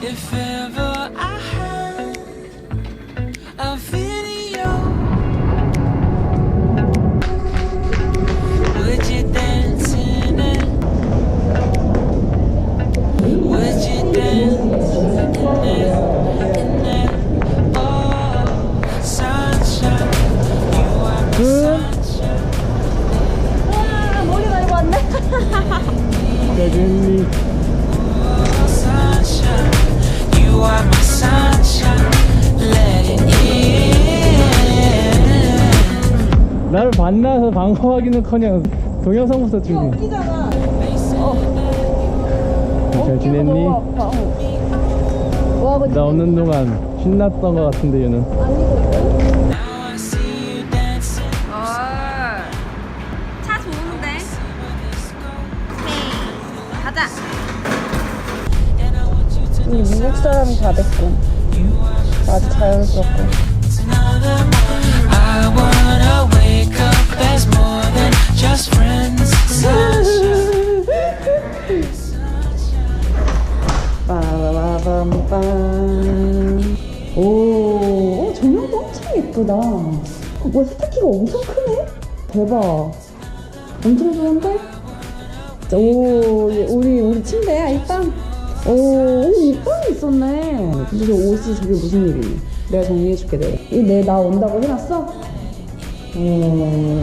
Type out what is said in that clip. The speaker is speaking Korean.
If ever I Let it in. 나를 만나서 반가워하기는커녕 동영상부터 찍네. 웃기잖아. 잘 지냈니? 어. 와 근데 나 없는 동안 신났던 것 같은데 얘는. 가자. 미국 사람이 다 됐고 아주 자연스럽고. It's another morning. I wanna wake up as more than just friends. Sunshine. 빠바바밤빰 오, 어, 조명도 엄청 예쁘다. 와, 세탁기가 엄청 크네? 대박. 엄청 좋은데? 오, 얘 우리, 우리 침대야, 이 빵. 오, 오, 이 빵이 있었네. 근데 저 옷이 저게 무슨 일이니? 내가 정리해줄게, 내가. 이 내 나 온다고 해놨어? 오.